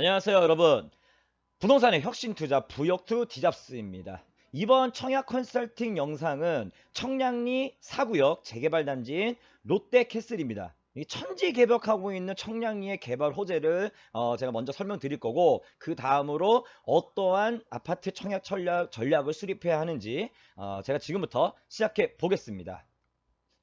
안녕하세요 여러분. 부동산의 혁신 투자 부역투 디잡스입니다. 이번 청약 컨설팅 영상은 청량리 사구역 재개발 단지인 롯데캐슬입니다. 이 천지 개벽하고 있는 청량리의 개발 호재를 어, 제가 먼저 설명드릴 거고 그 다음으로 어떠한 아파트 청약 전략, 전략 을 수립해야 하는지 어, 제가 지금부터 시작해 보겠습니다.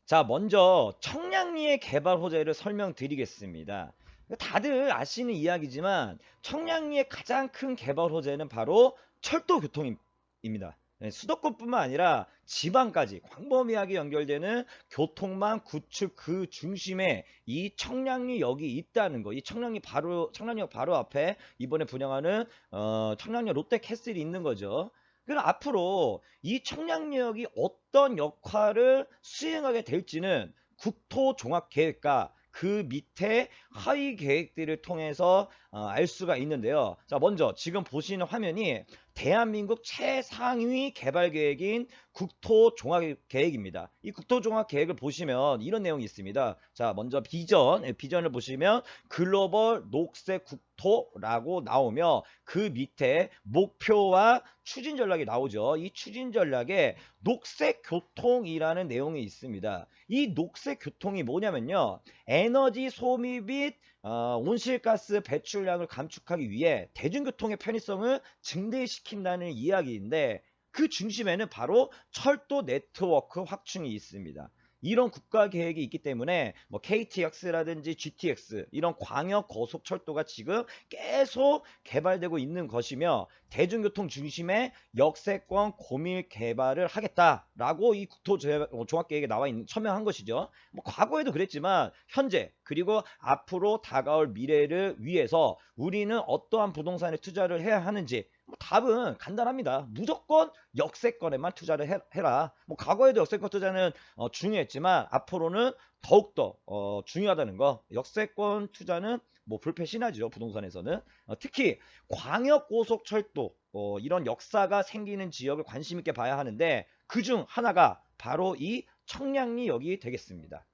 자 먼저 청량리의 개발 호재를 설명드리겠습니다 다들 아시는 이야기지만 청량리의 가장 큰 개발 호재는 바로 철도 교통입니다. 네, 수도권뿐만 아니라 지방까지 광범위하게 연결되는 교통망 구축 그 중심에 이 청량리역이 있다는 거. 이 청량리 바로 청량리역 바로 앞에 이번에 분양하는 어, 청량리 롯데 캐슬이 있는 거죠. 그럼 앞으로 이 청량리역이 어떤 역할을 수행하게 될지는 국토종합계획과 그 밑에 하위 계획들을 통해서 어, 알 수가 있는데요. 자, 먼저 지금 보시는 화면이 대한민국 최상위 개발 계획인 국토 종합 계획입니다. 이 국토 종합 계획을 보시면 이런 내용이 있습니다. 자, 먼저 비전, 예, 비전을 보시면 글로벌 녹색 국토라고 나오며 그 밑에 목표와 추진 전략이 나오죠. 이 추진 전략에 녹색 교통이라는 내용이 있습니다. 이 녹색 교통이 뭐냐면요. 에너지 소비 및 어, 온실가스 배출량을 감축하기 위해 대중교통의 편의성을 증대시킨다는 이야기인데 그 중심에는 바로 철도 네트워크 확충이 있습니다. 이런 국가 계획이 있기 때문에 뭐 KTX라든지 GTX 이런 광역 고속 철도가 지금 계속 개발되고 있는 것이며 대중교통 중심의 역세권 고밀 개발을 하겠다라고 이 국토종합계획에 나와 있는 서명한 것이죠. 뭐 과거에도 그랬지만 현재 그리고 앞으로 다가올 미래를 위해서 우리는 어떠한 부동산에 투자를 해야 하는지 뭐 답은 간단합니다. 무조건 역세권에만 투자를 해, 라뭐 과거에도 역세권 투자는 어, 중요했지만 앞으로는 더욱더 어, 중요하다는 거. 역세권 투자는 뭐 불패신하죠. 부동산에서는. 어, 특히 광역고속철도 어, 이런 역사가 생기는 지역을 관심 있게 봐야 하는데 그 중 하나가 바로 이 청량리역이 되겠습니다.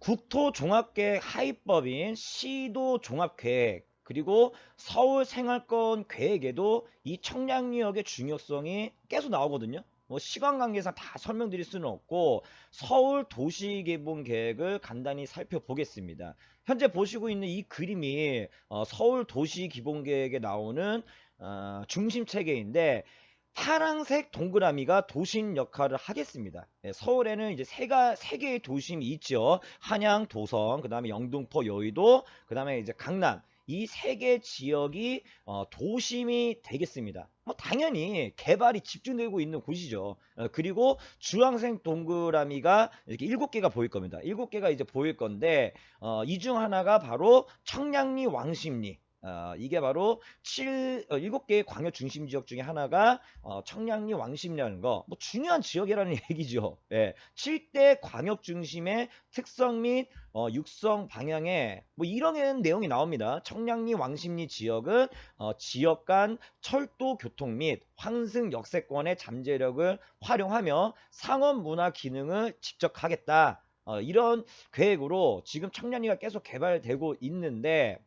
국토종합계획 하위법인 시도종합계획 그리고 서울 생활권 계획에도 이 청량리역의 중요성이 계속 나오거든요. 뭐 시간 관계상 다 설명드릴 수는 없고 서울 도시개발 계획을 간단히 살펴보겠습니다. 현재 보시고 있는 이 그림이 어, 서울 도시 기본 계획에 나오는 어, 중심 체계인데 파랑색 동그라미가 도심 역할을 하겠습니다. 네, 서울에는 이제 세가 세 개의 도심이 있죠. 한양, 도성, 그다음에 영등포, 여의도, 그다음에 이제 강남. 이 세 개 지역이 어, 도심이 되겠습니다. 뭐 당연히 개발이 집중되고 있는 곳이죠. 어, 그리고 주황색 동그라미가 이렇게 일곱 개가 보일 겁니다. 일곱 개가 이제 보일 건데 어, 이 중 하나가 바로 청량리 왕십리 어, 이게 바로 7, 어, 7개의 광역 중심 지역 중에 하나가 어, 청량리 왕십리라는 거, 뭐 중요한 지역이라는 얘기죠. 예, 7대 광역 중심의 특성 및 어, 육성 방향에 뭐 이런 내용이 나옵니다. 청량리 왕십리 지역은 어, 지역 간 철도 교통 및 환승 역세권의 잠재력을 활용하며 상업 문화 기능을 직접 하겠다. 어, 이런 계획으로 지금 청량리가 계속 개발되고 있는데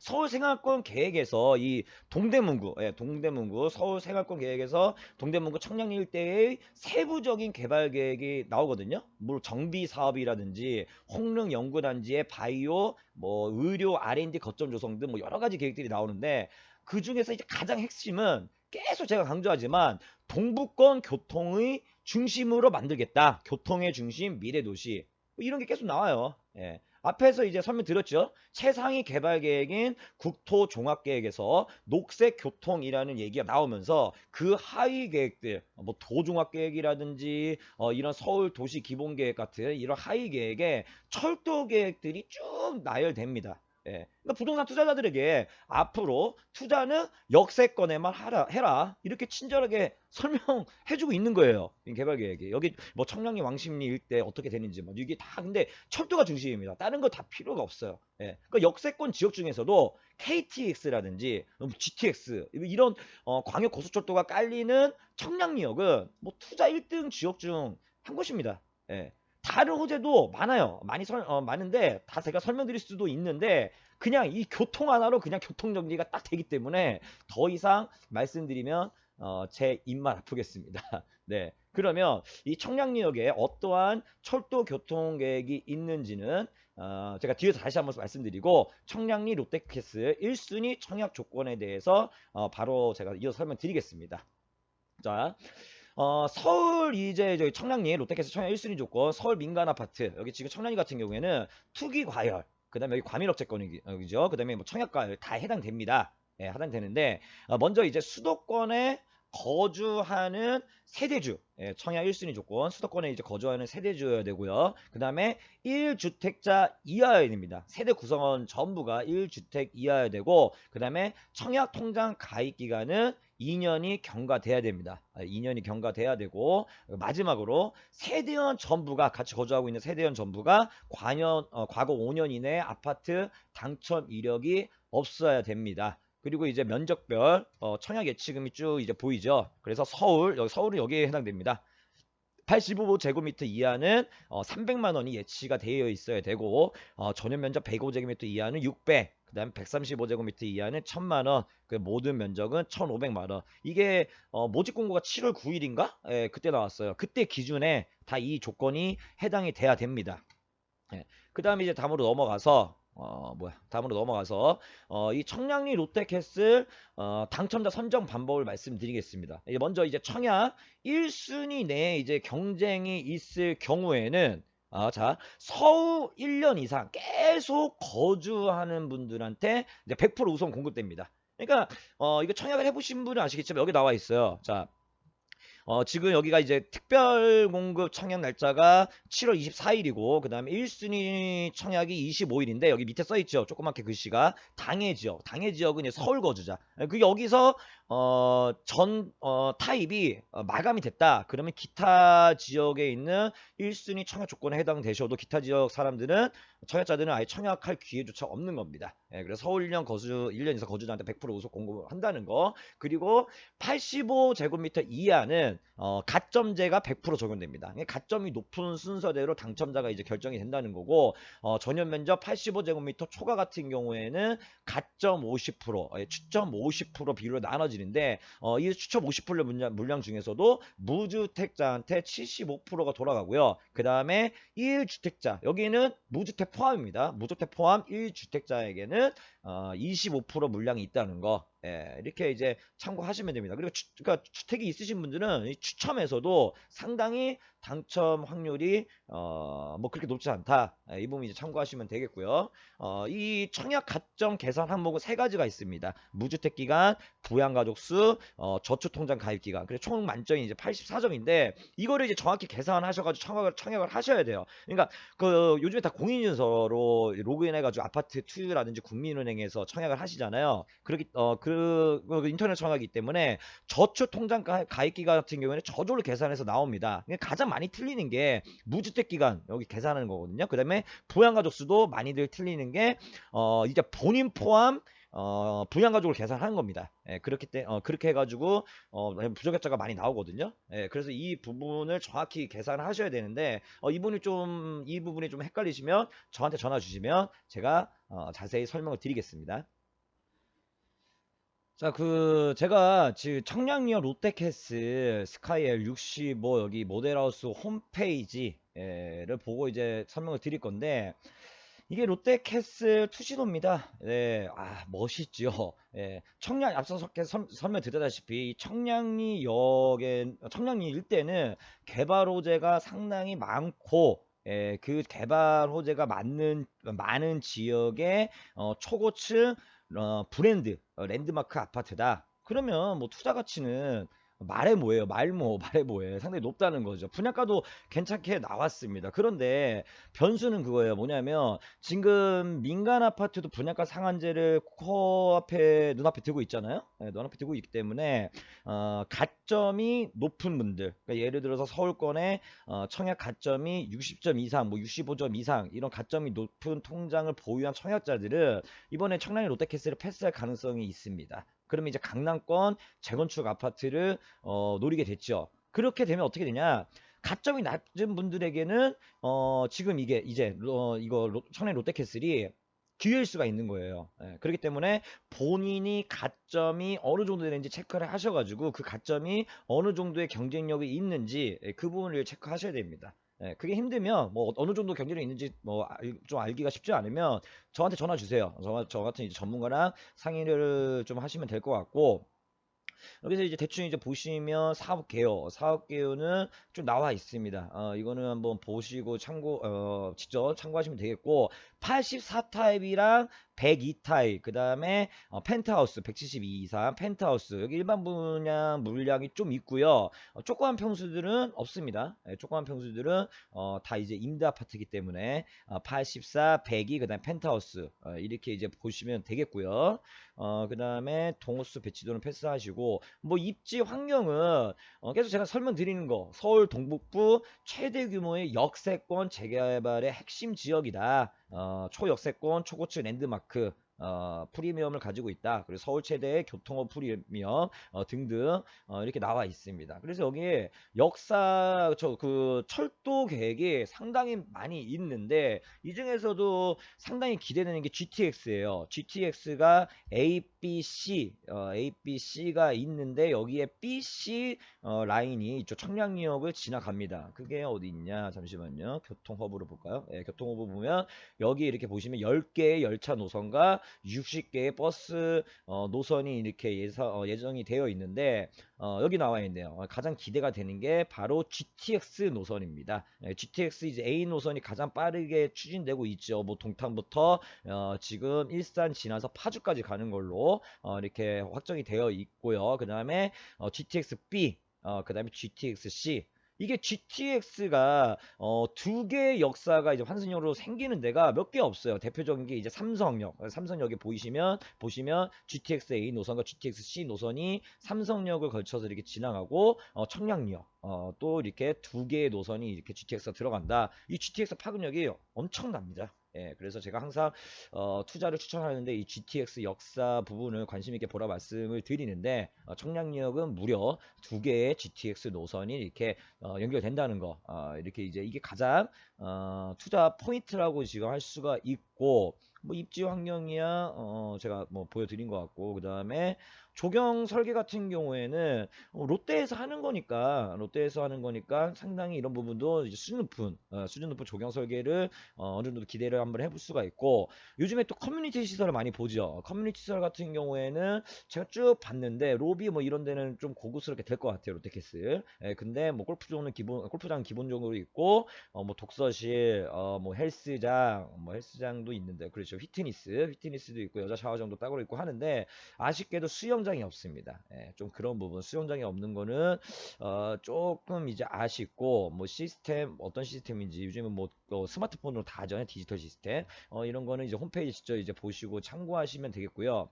서울 생활권 계획에서 이 동대문구, 예, 동대문구 서울 생활권 계획에서 동대문구 청량리 일대의 세부적인 개발 계획이 나오거든요. 뭐 정비 사업이라든지 홍릉 연구단지의 바이오, 뭐 의료 R&D 거점 조성 등 뭐 여러 가지 계획들이 나오는데 그 중에서 이제 가장 핵심은 계속 제가 강조하지만 동부권 교통의 중심으로 만들겠다. 교통의 중심 미래 도시. 뭐 이런 게 계속 나와요. 예. 앞에서 이제 설명드렸죠. 최상위 개발 계획인 국토 종합 계획에서 녹색 교통이라는 얘기가 나오면서 그 하위 계획들, 뭐 도종합 계획이라든지 어, 이런 서울 도시 기본 계획 같은 이런 하위 계획에 철도 계획들이 쭉 나열됩니다. 예. 그러니까 부동산 투자자들에게 앞으로 투자는 역세권에만 하라, 해라. 이렇게 친절하게 설명해주고 있는 거예요. 개발 계획이. 여기 뭐 청량리 왕십리 일대 어떻게 되는지 뭐 이게 다 근데 철도가 중심입니다. 다른 거 다 필요가 없어요. 예. 그러니까 역세권 지역 중에서도 KTX라든지 GTX 이런 어, 광역 고속철도가 깔리는 청량리역은 뭐 투자 1등 지역 중 한 곳입니다. 예. 다른 호재도 많아요. 많이 설, 어, 많은데 다 제가 설명드릴 수도 있는데 그냥 이 교통 하나로 그냥 교통 정리가 딱 되기 때문에 더 이상 말씀드리면 어, 제 입만 아프겠습니다. 네. 그러면 이 청량리역에 어떠한 철도 교통 계획이 있는지는 어, 제가 뒤에서 다시 한번 말씀드리고 청량리 롯데캐슬 1순위 청약 조건에 대해서 어, 바로 제가 이어서 설명드리겠습니다. 자, 어, 서울 이제 저희 청량리 롯데캐슬 청약 1순위 조건 서울 민간 아파트 여기 지금 청량리 같은 경우에는 투기 과열 그다음에 여기 과밀업체권이죠. 그다음에 뭐 청약과열 다 해당됩니다. 예, 해당되는데 어, 먼저 이제 수도권에 거주하는 세대주 예, 청약 1순위 조건 수도권에 이제 거주하는 세대주여야 되고요. 그 다음에 1주택자 이하여야 됩니다. 세대 구성원 전부가 1주택 이하여야 되고 그 다음에 청약 통장 가입 기간은 2년이 경과돼야 됩니다. 아, 2년이 경과돼야 되고 마지막으로 세대원 전부가 같이 거주하고 있는 세대원 전부가 과년 어, 과거 5년 이내 아파트 당첨 이력이 없어야 됩니다. 그리고 이제 면적별 어, 청약 예치금이 쭉 이제 보이죠. 그래서 서울 여기 서울은 여기에 해당됩니다. 85제곱미터 이하는 어, 300만 원이 예치가 되어 있어야 되고 어, 전용 면적 105제곱미터 이하는 600, 그다음 135제곱미터 이하는 1000만 원, 그 모든 면적은 1,500만 원. 이게 어, 모집 공고가 7월 9일인가? 예, 그때 나왔어요. 그때 기준에 다 이 조건이 해당이 돼야 됩니다. 예, 그다음에 이제 다음으로 넘어가서 어 뭐야 다음으로 넘어가서 어 이 청량리 롯데캐슬 어 당첨자 선정 방법을 말씀드리겠습니다. 먼저 이제 청약 1순위 내에 이제 경쟁이 있을 경우에는 아, 자, 서울 1년 이상 계속 거주하는 분들한테 이제 100% 우선 공급됩니다. 그러니까 어 이거 청약을 해보신 분은 아시겠지만 여기 나와 있어요. 자, 어, 지금 여기가 이제 특별 공급 청약 날짜가 7월 24일이고 그 다음에 1순위 청약이 25일인데 여기 밑에 써 있죠. 조그맣게 글씨가 당해 지역. 당해 지역은 이제 서울 거주자. 그 여기서 어, 전 어, 타입이 어, 마감이 됐다. 그러면 기타 지역에 있는 1순위 청약 조건에 해당되셔도 기타 지역 사람들은 청약자들은 아예 청약할 기회조차 없는 겁니다. 예, 그래서 서울 1년 거주 1년 이상 거주자한테 100% 우속 공급을 한다는 거. 그리고 85제곱미터 이하는 어, 가점제가 100% 적용됩니다. 가점이 높은 순서대로 당첨자가 이제 결정이 된다는 거고 어, 전용 면적 85제곱미터 초과 같은 경우에는 가점 50%, 예, 추첨 50% 비율로 나눠지 는데 어, 이 추첨 50% 물량, 물량 중에서도 무주택자한테 75%가 돌아가고요. 그 다음에 1주택자 여기는 무주택 포함입니다. 무주택 포함 1주택자에게는 어, 25% 물량이 있다는 거 예, 이렇게 이제 참고하시면 됩니다. 그리고 주, 그러니까 주택이 있으신 분들은 이 추첨에서도 상당히 당첨 확률이 어, 뭐 그렇게 높지 않다. 예, 이 부분 이제 참고하시면 되겠고요. 어, 이 청약 가점 계산 항목은 세 가지가 있습니다. 무주택 기간, 부양 가족 수, 어, 저축 통장 가입 기간. 그래서 총 만점이 이제 84점인데 이거를 이제 정확히 계산하셔가지고 청약을 청약을 하셔야 돼요. 그러니까 그 요즘에 다 공인인증서로 로그인해가지고 아파트 투유라든지 국민은행 에서 청약을 하시잖아요. 그렇기 어그 그 인터넷 청약이기 때문에 저축 통장 가- 가입 기간 같은 경우에는 저절로 계산해서 나옵니다. 가장 많이 틀리는 게 무주택 기간 여기 계산하는 거거든요. 그다음에 부양 가족 수도 많이들 틀리는 게 어 이제 본인 포함 어, 부양가족을 계산하는 겁니다. 예, 그렇기 때, 어, 그렇게 해가지고, 어, 부적격자가 많이 나오거든요. 예, 그래서 이 부분을 정확히 계산을 하셔야 되는데, 어, 이분이 좀, 이 부분이 좀 헷갈리시면 저한테 전화 주시면 제가, 어, 자세히 설명을 드리겠습니다. 자, 그, 제가 지금 청량리역 롯데캐슬 스카이엘 65 여기 모델하우스 홈페이지를 보고 이제 설명을 드릴 건데, 이게 롯데캐슬 투시도입니다. 네, 아 멋있죠. 예, 청량 앞서 서- 설- 설명 드렸다시피 이 청량리 역에 청량리 일대는 개발 호재가 상당히 많고 예, 그 개발 호재가 많은 많은 지역의 어, 초고층 어, 브랜드 어, 랜드마크 아파트다. 그러면 뭐 투자 가치는 말해 뭐예요? 말뭐 말해 뭐예요? 상당히 높다는 거죠. 분양가도 괜찮게 나왔습니다. 그런데 변수는 그거예요. 뭐냐면 지금 민간 아파트도 분양가 상한제를 코앞에 눈앞에 두고 있잖아요. 네, 눈앞에 두고 있기 때문에 어, 가점이 높은 분들, 그러니까 예를 들어서 서울권에 어, 청약 가점이 60점 이상, 뭐 65점 이상 이런 가점이 높은 통장을 보유한 청약자들은 이번에 청량리 롯데캐슬을 패스할 가능성이 있습니다. 그러면 이제 강남권 재건축 아파트를 어, 노리게 됐죠. 그렇게 되면 어떻게 되냐? 가점이 낮은 분들에게는 어, 지금 이게 이제 어, 이거 로- 청내 롯데캐슬이 기회일 수가 있는 거예요. 예, 그렇기 때문에 본인이 가점이 어느 정도 되는지 체크를 하셔가지고 그 가점이 어느 정도의 경쟁력이 있는지 예, 그 부분을 체크하셔야 됩니다. 예, 그게 힘들면 뭐 어느 정도 경쟁력이 있는지 뭐 좀 알기가 쉽지 않으면 저한테 전화 주세요. 저, 저 같은 이제 전문가랑 상의를 좀 하시면 될 것 같고 여기서 이제 대충 이제 보시면 사업 개요. 사업 개요는 좀 나와 있습니다. 어, 이거는 한번 보시고 참고, 어, 직접 참고하시면 되겠고, 84타입이랑 102타입, 그 다음에 어, 펜트하우스 172 이상, 펜트하우스 여기 일반 분양 물량이 좀 있고요. 어, 조그만 평수들은 없습니다. 예, 조그만 평수들은 어, 다 이제 임대 아파트이기 때문에 어, 84, 102, 그 다음 펜트하우스 어, 이렇게 이제 보시면 되겠고요. 어, 그 다음에 동호수 배치도는 패스하시고 뭐 입지 환경은 어, 계속 제가 설명드리는 거 서울 동북부 최대 규모의 역세권 재개발의 핵심 지역이다. 어, 초역세권 초고층 랜드마크 어, 프리미엄을 가지고 있다. 그리고 서울 최대의 교통업 프리미엄 어, 등등 어, 이렇게 나와 있습니다. 그래서 여기에 역사 저 그 철도 계획이 상당히 많이 있는데 이 중에서도 상당히 기대되는 게 GTX예요. GTX가 A, B, C, 어, A, B, C가 있는데 여기에 B, C 어, 라인이 이쪽 청량리역을 지나갑니다. 그게 어디 있냐? 잠시만요. 교통허브로 볼까요? 예, 교통허브 보면 여기 이렇게 보시면 10개의 열차 노선과 60개의 버스 어, 노선이 이렇게 예사, 어, 예정이 되어 있는데 어, 여기 나와 있네요. 어, 가장 기대가 되는 게 바로 GTX 노선입니다. 예, GTX 이제 A 노선이 가장 빠르게 추진되고 있죠. 뭐 동탄부터 어, 지금 일산 지나서 파주까지 가는 걸로 어, 이렇게 확정이 되어 있고요. 그 다음에 어, GTX B, 어, 그 다음에 GTX C. 이게 GTX가 어, 두 개의 역사가 이제 환승역으로 생기는 데가 몇 개 없어요. 대표적인 게 이제 삼성역. 삼성역에 보이시면 보시면 GTX A 노선과 GTX C 노선이 삼성역을 걸쳐서 이렇게 지나가고 어, 청량역 어, 또 이렇게 두 개의 노선이 이렇게 GTX가 들어간다. 이 GTX 파급력이 엄청납니다. 예, 그래서 제가 항상 어, 투자를 추천하는데 이 GTX 역사 부분을 관심 있게 보라 말씀을 드리는데 어, 청량역은 무려 두 개의 GTX 노선이 이렇게 어, 연결된다는 거 어, 이렇게 이제 이게 가장 어, 투자 포인트라고 지금 할 수가 있고 뭐 입지 환경이야 어, 제가 뭐 보여드린 것 같고 그 다음에 조경 설계 같은 경우에는 어, 롯데에서 하는 거니까 롯데에서 하는 거니까 상당히 이런 부분도 수준 높은 어, 수준 높은 조경 설계를 어, 어느 정도 기대를 한번 해볼 수가 있고 요즘에 또 커뮤니티 시설을 많이 보죠. 커뮤니티 시설 같은 경우에는 제가 쭉 봤는데 로비 뭐 이런 데는 좀 고급스럽게 될 것 같아요 롯데캐슬. 예, 근데 뭐 골프존은 기본 골프장 기본적으로 있고 어, 뭐 독서실 어, 뭐 헬스장 뭐 헬스장도 있는데 그렇죠. 휘트니스 휘트니스도 있고 여자 샤워장도 따로 있고 하는데 아쉽게도 수영 장이 없습니다 예, 좀 그런 부분 수영장이 없는 거는 어, 조금 이제 아쉽고 뭐 시스템 어떤 시스템인지 요즘은 뭐 어, 스마트폰으로 다 하잖아요 디지털 시스템 어, 이런 거는 이제 홈페이지 직접 이제 보시고 참고하시면 되겠고요.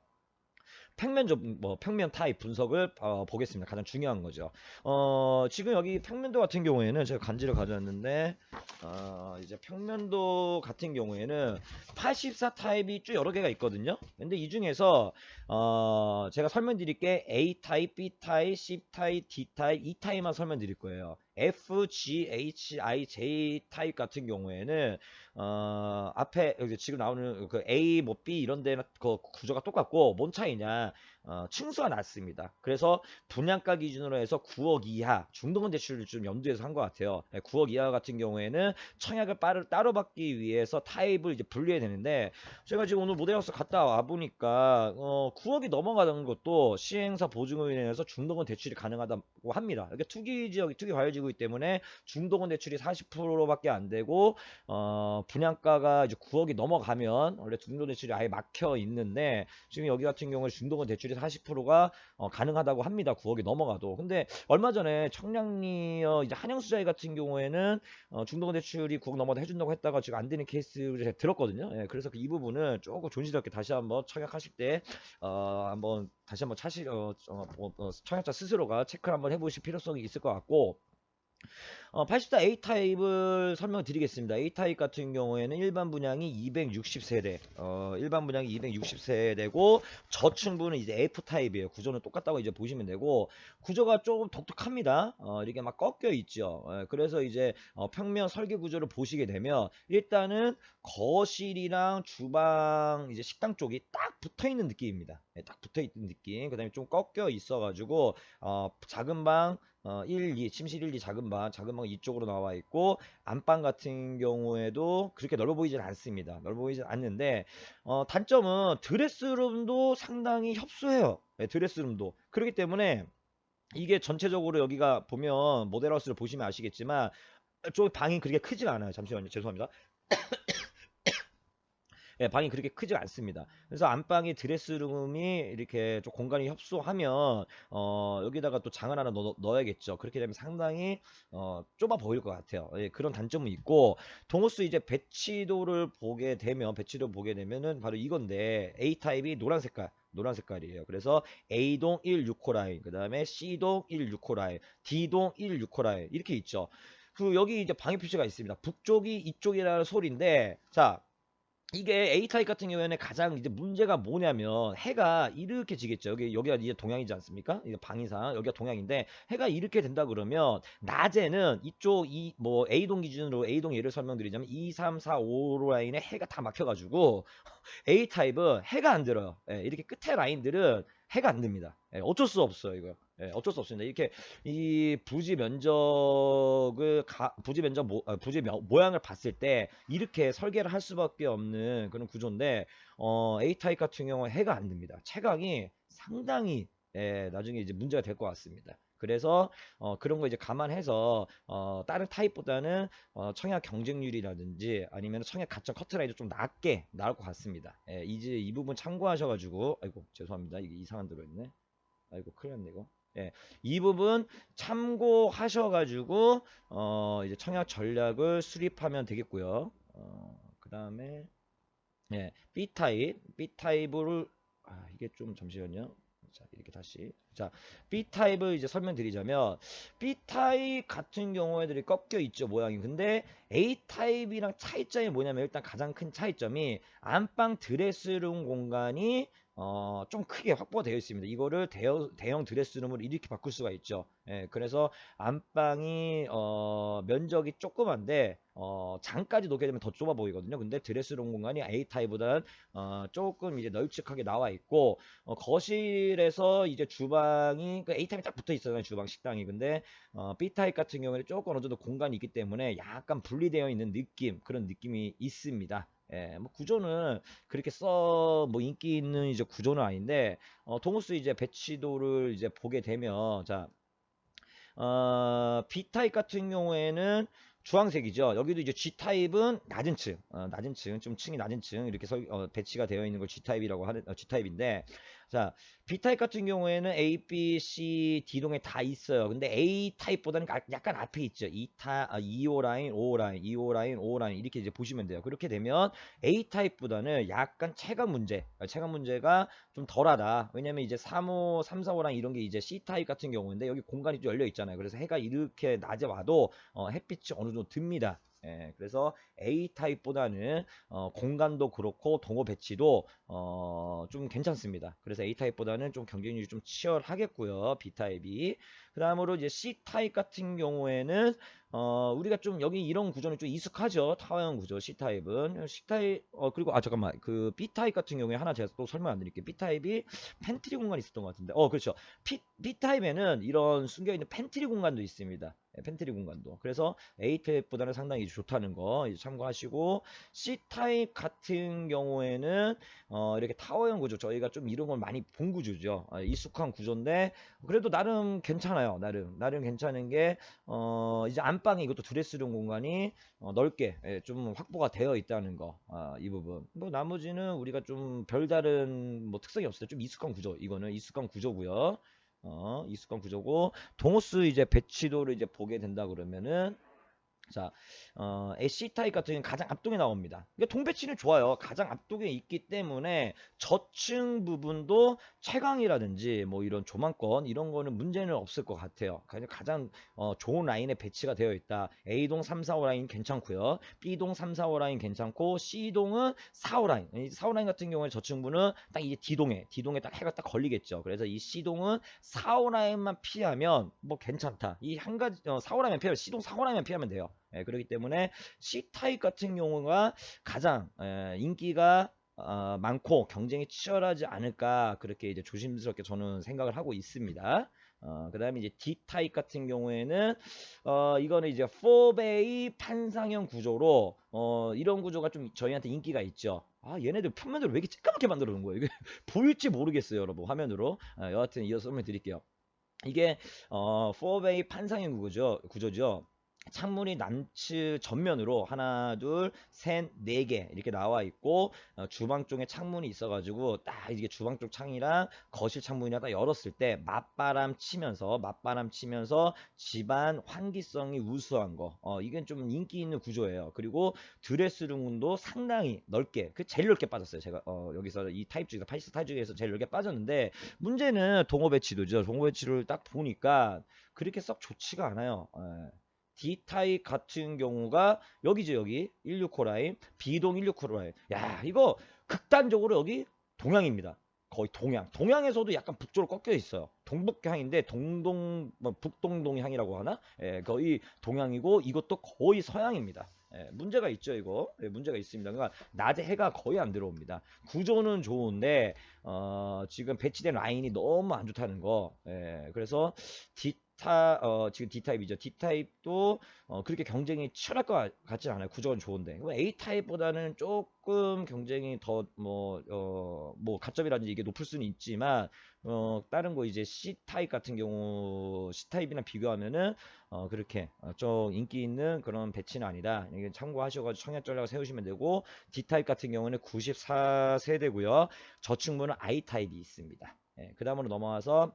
평면 좀, 뭐, 평면 타입 분석을 어, 보겠습니다. 가장 중요한 거죠. 어, 지금 여기 평면도 같은 경우에는 제가 간지를 가져왔는데, 어, 이제 평면도 같은 경우에는 84 타입이 쭉 여러 개가 있거든요. 근데 이 중에서, 어, 제가 설명드릴 게 A 타입, B 타입, C 타입, D 타입, E 타입만 설명드릴 거예요. F, G, H, I, J 타입 같은 경우에는 어, 앞에 여기 지금 나오는 그 A, 뭐 B 이런 데는 그 구조가 똑같고 뭔 차이냐? 어, 층수가 낮습니다. 그래서 분양가 기준으로 해서 9억 이하 중도금 대출을 좀 염두에서 한 것 같아요. 네, 9억 이하 같은 경우에는 청약을 빠르, 따로 받기 위해서 타입을 이제 분류해야 되는데 제가 지금 오늘 모델하우스 갔다 와 보니까 어, 9억이 넘어가는 것도 시행사 보증으로 인해서 중도금 대출이 가능하다고 합니다. 이게 투기 지역이 투기 과열지구이기 때문에 중도금 대출이 40%밖에 안 되고 어, 분양가가 이제 9억이 넘어가면 원래 중도 대출이 아예 막혀 있는데 지금 여기 같은 경우는 중도금 대출이 40%가 어, 가능하다고 합니다. 9억이 넘어가도. 근데 얼마 전에 청량리어 이제 한영수자이 같은 경우에는 어, 중도금 대출이 9억 넘어도 해준다고 했다가 지금 안 되는 케이스를 들었거든요. 예, 그래서 그이 부분은 조금 존시스럽게 다시 한번 청약하실 때 어, 한번 다시 한번 차시 어, 어, 어, 어, 청약자 스스로가 체크를 한번 해보실 필요성이 있을 것 같고. 어, 84 A 타입을 설명드리겠습니다. A 타입 같은 경우에는 일반 분양이 260세대, 어, 일반 분양이 260세대고 저층부는 이제 F 타입이에요. 구조는 똑같다고 이제 보시면 되고 구조가 조금 독특합니다. 어, 이렇게 막 꺾여 있죠. 예, 그래서 이제 어, 평면 설계 구조를 보시게 되면 일단은 거실이랑 주방 이제 식당 쪽이 딱 붙어 있는 느낌입니다. 예, 딱 붙어 있는 느낌. 그다음에 좀 꺾여 있어가지고 어, 작은 방 어, 1, 2, 침실 1, 2 작은 방, 작은 방 이쪽으로 나와 있고, 안방 같은 경우에도 그렇게 넓어 보이진 않습니다. 넓어 보이진 않는데, 어, 단점은 드레스룸도 상당히 협소해요. 네, 드레스룸도. 그렇기 때문에, 이게 전체적으로 여기가 보면, 모델하우스를 보시면 아시겠지만, 좀 방이 그렇게 크지가 않아요. 잠시만요. 죄송합니다. 예, 방이 그렇게 크지 않습니다. 그래서 안방에 드레스룸이 이렇게 좀 공간이 협소하면 어, 여기다가 또 장을 하나 넣, 넣어야겠죠. 그렇게 되면 상당히 어, 좁아 보일 것 같아요. 예, 그런 단점은 있고 동호수 이제 배치도를 보게 되면 배치도 보게 되면은 바로 이건데 A 타입이 노란 색깔 노란 색깔이에요. 그래서 A동 1 6호 라인, 그 다음에 C동 1 6호 라인, D동 1 6호 라인 이렇게 있죠. 그 여기 이제 방해 표시가 있습니다. 북쪽이 이쪽이라는 소리인데 자 이게 A 타입 같은 경우에는 가장 이제 문제가 뭐냐면 해가 이렇게 지겠죠. 여기 여기가 이제 동양이지 않습니까? 이게 방위상 여기가 동양인데 해가 이렇게 된다 그러면 낮에는 이쪽 이 뭐 A동 기준으로 A동 예를 설명드리자면 2, 3, 4, 5 라인에 해가 다 막혀가지고 A 타입은 해가 안 들어요. 예, 이렇게 끝에 라인들은 해가 안 듭니다. 예, 어쩔 수 없어요 이거. 예, 어쩔 수 없습니다. 이렇게 이 부지 면적을 가, 부지 면적 모, 아, 부지 며- 모양을 봤을 때 이렇게 설계를 할 수밖에 없는 그런 구조인데 어, A 타입 같은 경우는 해가 안 듭니다. 채광이 상당히 예, 나중에 이제 문제가 될 것 같습니다. 그래서 어, 그런 거 이제 감안해서 어, 다른 타입보다는 어, 청약 경쟁률이라든지 아니면 청약 가점 커트라인도 좀 낮게 나올 것 같습니다. 예, 이제 이 부분 참고하셔가지고 아이고 죄송합니다. 이게 이상한 들어있네. 아이고 큰일 났네 이거. 예, 이 부분 참고하셔가지고 어, 이제 청약 전략을 수립하면 되겠고요. 어, 그 다음에 예, B 타입, B 타입을 아, 이게 좀 잠시만요. 자, 이렇게 다시. 자, B 타입을 이제 설명드리자면 B 타입 같은 경우에들이 꺾여 있죠, 모양이. 근데 A 타입이랑 차이점이 뭐냐면 일단 가장 큰 차이점이 안방 드레스룸 공간이 어, 좀 크게 확보가 되어 있습니다. 이거를 대형, 대형 드레스룸으로 이렇게 바꿀 수가 있죠. 예, 그래서 안방이 어, 면적이 조그만데 어, 장까지 놓게 되면 더 좁아 보이거든요. 근데 드레스룸 공간이 A 타입보다는 어, 조금 이제 널찍하게 나와 있고 어, 거실에서 이제 주방이 그 A 타입이 딱 붙어 있어요. 주방 식당이. 근데 어, B 타입 같은 경우에는 조금 어느 정도 공간이 있기 때문에 약간 분리되어 있는 느낌 그런 느낌이 있습니다. 예, 뭐 구조는 그렇게 써 뭐 인기 있는 이제 구조는 아닌데 어, 동호수 이제 배치도를 이제 보게 되면 자 어, B타입 같은 경우에는 주황색이죠. 여기도 이제 G타입은 낮은 층, 어, 낮은 층, 좀 층이 낮은 층 이렇게 설, 어, 배치가 되어 있는 걸 G타입이라고 하는 어, G타입인데, 자 B타입 같은 경우에는 A, B, C, D동에 다 있어요. 근데 A 타입보다는 가- 약간 앞에 있죠. 2타, 아, 2호 라인, 5호 라인, 2호 라인, 5호 라인 이렇게 이제 보시면 돼요. 그렇게 되면 A 타입보다는 약간 체감 문제, 어, 체감 문제가 좀 덜하다. 왜냐면 이제 3호, 3, 4, 5랑 이런 게 이제 C 타입 같은 경우인데 여기 공간이 좀 열려 있잖아요. 그래서 해가 이렇게 낮에 와도 어, 햇빛이 어느 정도 듭니다. 예, 그래서 A 타입보다는 어, 공간도 그렇고 동호 배치도 어, 좀 괜찮습니다. 그래서 A 타입보다는 좀 경쟁률이 좀 치열하겠고요. B 타입이. 그 다음으로 이제 C 타입 같은 경우에는 어, 우리가 좀 여기 이런 구조는 좀 익숙하죠. 타워형 구조 C 타입은 C 타입 어 그리고 아 잠깐만 그 B 타입 같은 경우에 하나 제가 또 설명 안 드릴게요. B 타입이 팬트리 공간이 있었던 것 같은데 어 그렇죠. P, B 타입에는 이런 숨겨 있는 팬트리 공간도 있습니다. 예, 팬트리 공간도. 그래서 A 타입보다는 상당히 좋다는 거 참고하시고 C 타입 같은 경우에는 어 이렇게 타워형 구조 저희가 좀 이런 걸 많이 본 구조죠. 아, 익숙한 구조인데 그래도 나름 괜찮아요. 나름 나름 괜찮은 게 어, 이제 안방에 이것도 드레스룸 공간이 어, 넓게 예, 좀 확보가 되어 있다는 거, 아, 이 부분. 뭐 나머지는 우리가 좀 별다른 뭐 특성이 없어요. 좀 익숙한 구조. 이거는 익숙한 구조고요. 어, 익숙한 구조고 동호수 이제 배치도를 이제 보게 된다 그러면은 자, 어, 애쉬 타입 같은 경우는 가장 앞동에 나옵니다. 그러니까 동배치는 좋아요. 가장 앞동에 있기 때문에 저층 부분도 채광이라든지 뭐 이런 조망권 이런 거는 문제는 없을 것 같아요. 가장- 어, 좋은 라인에 배치가 되어 있다. A동 3, 4, 5 라인 괜찮고요. B동 3, 4, 5 라인 괜찮고 C동은 4, 5 라인. 이 4, 5 라인 같은 경우에 저층부는 딱 이제 D동에 D동에 딱 해가 딱 걸리겠죠. 그래서 이 C동은 4, 5 라인만 피하면 뭐 괜찮다. 이 한 가지 어, 4, 5 라인 피하면 C동 4, 5 라인만 피하면 돼요. 예, 그렇기 때문에 C 타입 같은 경우가 가장 예, 인기가 어, 많고 경쟁이 치열하지 않을까 그렇게 이제 조심스럽게 저는 생각을 하고 있습니다. 어, 그 다음에 이제 D 타입 같은 경우에는 어, 이거는 이제 4베이 판상형 구조로 어, 이런 구조가 좀 저희한테 인기가 있죠. 아 얘네들 편면으로 왜 이렇게 쬐까맣게 만들어 놓은 거예요? 이게 보일지 모르겠어요, 여러분 화면으로. 아, 여하튼 이어서 설명 드릴게요. 이게 어, 4베이 판상형 구조죠. 구조죠. 창문이 남측 전면으로 하나, 둘, 셋, 네 개 이렇게 나와 있고 어, 주방 쪽에 창문이 있어가지고 딱 이게 주방 쪽 창이랑 거실 창문이랑 딱 열었을 때 맞바람 치면서 맞바람 치면서 집안 환기성이 우수한 거. 어, 이게 좀 인기 있는 구조예요. 그리고 드레스룸도 상당히 넓게, 그 제일 넓게 빠졌어요. 제가 어, 여기서 이 타입 중에서 파이스 타입 중에서 제일 넓게 빠졌는데 문제는 동호 배 치도죠. 동호 배 치를 딱 보니까 그렇게 썩 좋지가 않아요. 예. D타입 같은 경우가 여기죠 여기 16호 라인 B동 16호 라인. 야 이거 극단적으로 여기 동양입니다. 거의 동양. 동양에서도 약간 북쪽으로 꺾여 있어요. 동북향인데 동동 뭐 북동동향이라고 하나? 예, 거의 동양이고 이것도 거의 서양입니다. 예, 문제가 있죠 이거. 예, 문제가 있습니다. 그러니까 낮에 해가 거의 안 들어옵니다. 구조는 좋은데 어, 지금 배치된 라인이 너무 안 좋다는 거. 예, 그래서 D 타, 어, 지금 D타입이죠. D타입도 어, 그렇게 경쟁이 치열할 것 같- 같지 않아요. 구조는 좋은데. 뭐 A타입보다는 조금 경쟁이 더, 뭐, 어, 뭐, 가점이라든지 이게 높을 수는 있지만, 어, 다른 거 이제 C타입 같은 경우, C타입이나 비교하면은, 어, 그렇게, 어, 좀 인기 있는 그런 배치는 아니다. 이게 참고하셔가지고 청약 전략을 세우시면 되고, D타입 같은 경우는 94세대고요. 저층부는 I타입이 있습니다. 예, 그 다음으로 넘어와서,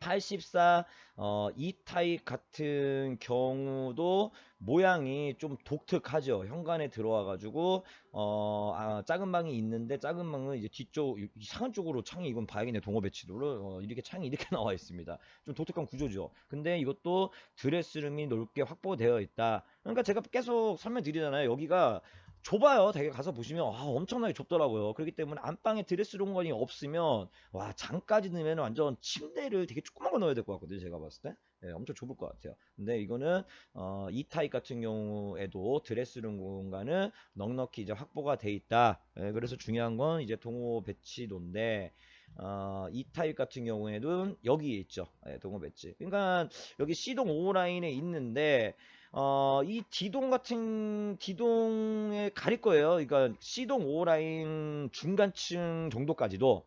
84 어, 이 타입 같은 경우도 모양이 좀 독특하죠. 현관에 들어와 가지고 어, 아, 작은 방이 있는데 작은 방은 이제 뒤쪽 이상한 쪽으로 창이 이건 봐야겠네. 동호 배치도를 어, 이렇게 창이 이렇게 나와 있습니다. 좀 독특한 구조죠. 근데 이것도 드레스룸이 넓게 확보되어 있다. 그러니까 제가 계속 설명드리잖아요. 여기가 좁아요. 되게 가서 보시면 아, 엄청나게 좁더라고요. 그렇기 때문에 안방에 드레스룸 공간이 없으면 와 장까지 넣으면 완전 침대를 되게 조그만 거 넣어야 될 것 같거든요. 제가 봤을 때 예, 엄청 좁을 것 같아요. 근데 이거는 어, 이 타입 같은 경우에도 드레스룸 공간은 넉넉히 이제 확보가 돼 있다. 예, 그래서 중요한 건 이제 동호 배치도인데 어, 이 타입 같은 경우에는 여기에 있죠. 예, 동호 배치. 그러니까 여기 C동 5 라인에 있는데 어, 이 D동 같은 D동에 가릴 거예요. 그러니까 C동 5 라인 중간층 정도까지도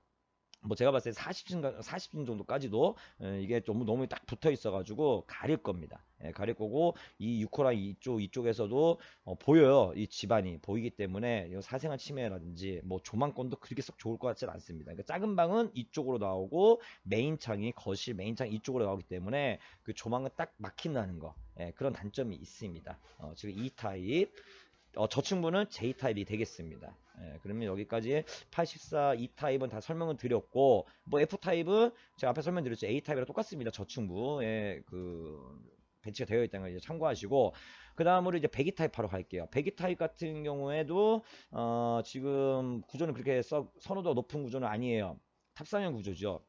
뭐 제가 봤을 때 40층 40층 정도까지도 예, 이게 좀 너무 딱 붙어 있어 가지고 가릴 겁니다. 예, 가릴 거고 이 6호 라인 이쪽 이쪽에서도 어, 보여요. 이 집안이 보이기 때문에 이 사생활 침해라든지 뭐 조망권도 그렇게 썩 좋을 것 같지는 않습니다. 그러니까 작은 방은 이쪽으로 나오고 메인 창이 거실 메인 창 이쪽으로 나오기 때문에 그 조망은 딱 막힌다는 거 예, 그런 단점이 있습니다. 어, 지금 E 타입 어, 저층부는 J 타입이 되겠습니다. 예, 그러면 여기까지 84 E 타입은 다 설명을 드렸고 뭐 F 타입은 제가 앞에 설명드렸죠 A 타입이랑 똑같습니다. 저층부에 그 배치가 되어 있다는 걸 이제 참고하시고 그 다음으로 이제 배기 타입 바로 갈게요. 배기 타입 같은 경우에도 어, 지금 구조는 그렇게 썩 선호도가 높은 구조는 아니에요. 탑상형 구조죠.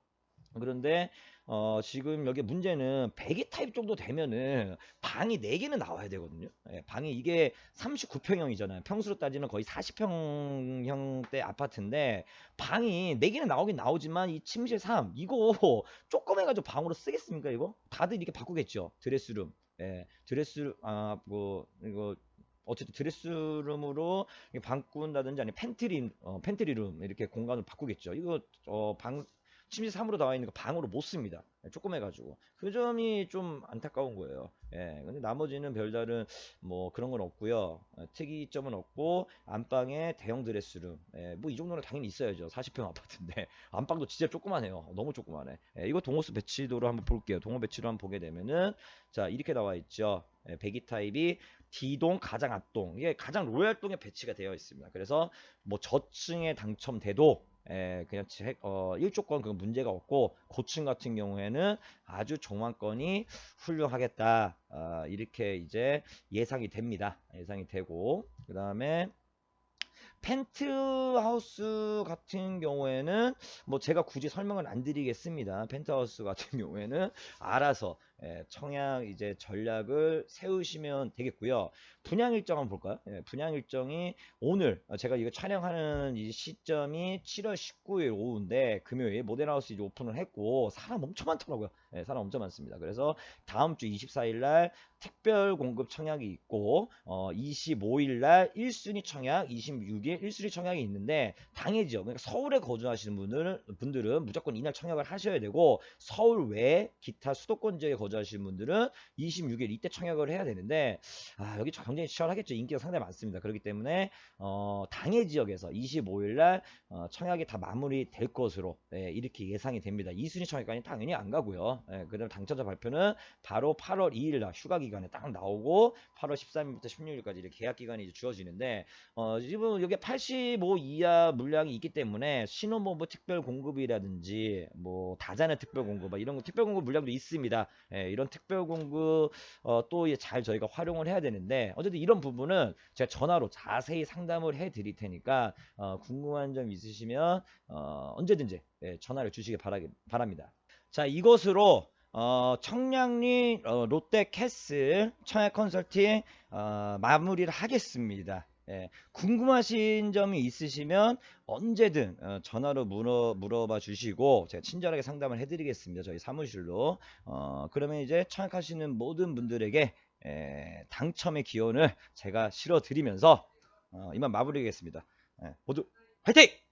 그런데 어, 지금 여기 문제는 배기 타입 정도 되면은 방이 4개는 나와야 되거든요. 예, 방이 이게 39평형이잖아요. 평수로 따지면 거의 40평형대 아파트인데 방이 4개는 나오긴 나오지만 이 침실 3 이거 조그매가지고 방으로 쓰겠습니까 이거? 다들 이렇게 바꾸겠죠. 드레스룸. 예, 드레스 아뭐 이거 어쨌든 드레스룸으로 바꾼다든지 아니면 팬트리 어, 팬트리룸 이렇게 공간을 바꾸겠죠. 이거 어, 방 침실 3으로 나와 있는 거 방으로 못 씁니다. 예, 조금 해가지고 그 점이 좀 안타까운 거예요. 예, 근데 나머지는 별다른 뭐 그런 건 없고요. 어, 특이점은 없고 안방에 대형 드레스룸, 예, 뭐 이 정도는 당연히 있어야죠. 40평 아파트인데 안방도 진짜 조그만해요. 너무 조그만해. 예, 이거 동호수 배치도로 한번 볼게요. 동호 배치로 한번 보게 되면은 자 이렇게 나와 있죠. 예, 배기 타입이 D동, 가장 앞동 이게 가장 로얄동에 배치가 되어 있습니다. 그래서 뭐 저층에 당첨돼도 예, 그냥 제- 어, 1조건 그 문제가 없고 고층 같은 경우에는 아주 종합건이 훌륭하겠다 아, 이렇게 이제 예상이 됩니다. 예상이 되고 그 다음에 펜트하우스 같은 경우에는 뭐 제가 굳이 설명을 안 드리겠습니다. 펜트하우스 같은 경우에는 알아서 예, 청약 이제 전략을 세우시면 되겠고요. 분양 일정 한번 볼까요? 예, 분양 일정이 오늘 어, 제가 이거 촬영하는 이 시점이 7월 19일 오후인데 금요일 모델하우스 이제 오픈을 했고 사람 엄청 많더라고요. 예, 사람 엄청 많습니다. 그래서 다음 주 24일 날 특별 공급 청약이 있고 어 25일 날 1순위 청약, 26일 1순위 청약이 있는데 당해 지역 그러니까 서울에 거주하시는 분들은 분들은 무조건 이날 청약을 하셔야 되고 서울 외 기타 수도권 지역에 거주하시는 분들은 26일 이때 청약을 해야 되는데 아 여기 굉장히 치열하겠죠. 인기가 상당히 많습니다. 그렇기 때문에 어 당해 지역에서 25일 날 어, 청약이 다 마무리될 것으로 예, 이렇게 예상이 됩니다. 2순위 청약까지 당연히 안 가고요. 예, 그다음 당첨자 발표는 바로 8월 2일 날 휴가 기간 에 딱 나오고 8월 13일부터 16일까지 이렇게 계약 기간이 주어지는데 어, 지금 여기 85 이하 물량이 있기 때문에 신혼부부 특별 공급이라든지 뭐 다자녀 특별 공급 뭐 이런 거 특별 공급 물량도 있습니다. 예, 이런 특별 공급 어, 또잘 저희가 활용을 해야 되는데 어쨌든 이런 부분은 제가 전화로 자세히 상담을 해 드릴 테니까 어, 궁금한 점 있으시면 어, 언제든지 예, 전화를 주시기 바라, 바랍니다. 자 이것으로 어, 청량리 어, 롯데 캐슬 청약 컨설팅 어, 마무리를 하겠습니다. 예, 궁금하신 점이 있으시면 언제든 어, 전화로 물어, 물어봐 주시고 제가 친절하게 상담을 해드리겠습니다. 저희 사무실로. 어, 그러면 이제 청약하시는 모든 분들에게 에, 당첨의 기원을 제가 실어드리면서 어, 이만 마무리하겠습니다. 예, 모두 화이팅!